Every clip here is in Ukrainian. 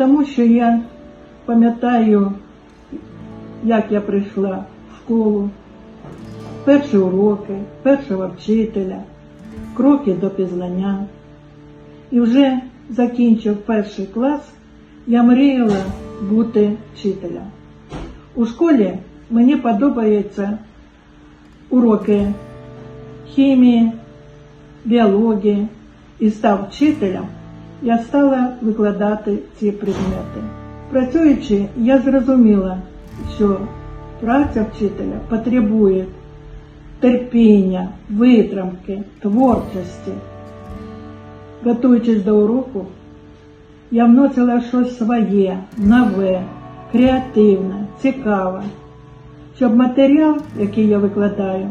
тому що я пам'ятаю, як я прийшла в школу, перші уроки, першого вчителя, кроки до пізнання. І вже закінчив перший клас, я мріяла бути вчителем. У школі мені подобаються уроки хімії, біології і став вчителем, я стала викладати ці предмети. Працюючи, я зрозуміла, що праця вчителя потребує терпіння, витримки, творчості. Готуючись до уроку, я вносила щось своє, нове, креативне, цікаве, щоб матеріал, який я викладаю,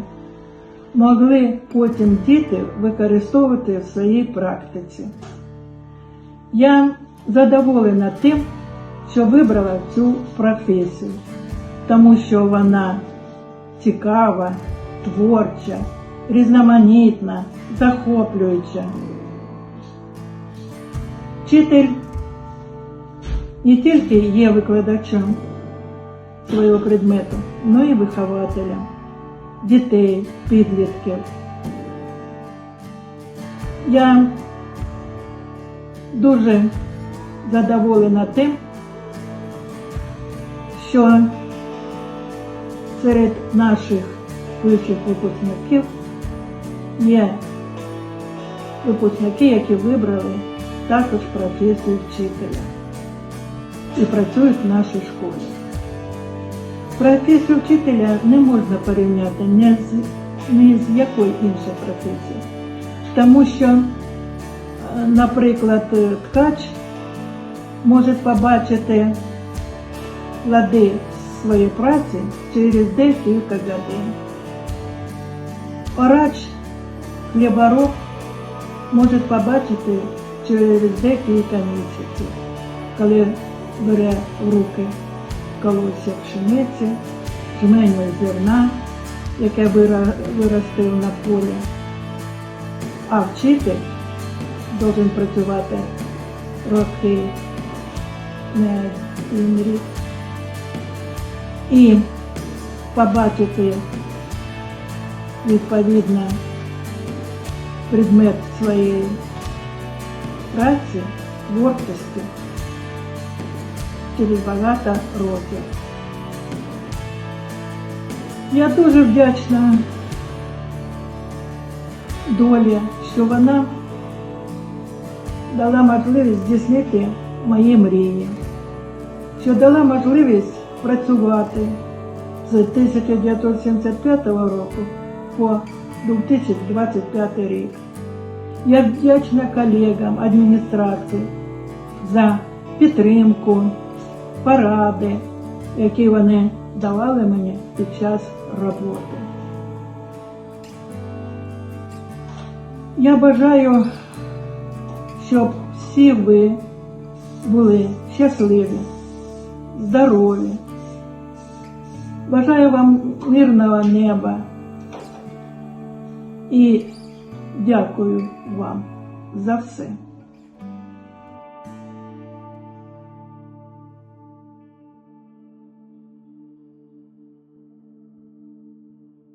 могли потім діти використовувати в своїй практиці. Я задоволена тим, що вибрала цю професію, тому що вона цікава, творча, різноманітна, захоплююча. Вчитель не тільки є викладачем свого предмету, але й вихователем дітей, підлітків. Я дуже задоволена тим, що серед наших вищих випускників є випускники, які вибрали також професію вчителя і працюють в нашій школі. Професію вчителя не можна порівняти ні з, ні з якою іншою професією, тому що, наприклад, ткач може побачити плоди своєї праці через декілька годин. Орач, хлібороб може побачити через декілька місяців, коли бере в руки колосся пшениці, жменю зерна, яке виростив на полі. А вчитель повинен працювати роки, не один рік. І побачити відповідно предмет своєї праці, творчості через багато років. Я дуже вдячна долі, що вона дала можливість здійснити мої мрії, що дала можливість працювати з 1975 року по 2025 рік. Я вдячна колегам адміністрації за підтримку, поради, які вони давали мені під час роботи. Я бажаю, щоб всі ви були щасливі, здорові. Бажаю вам мирного неба і дякую вам за все.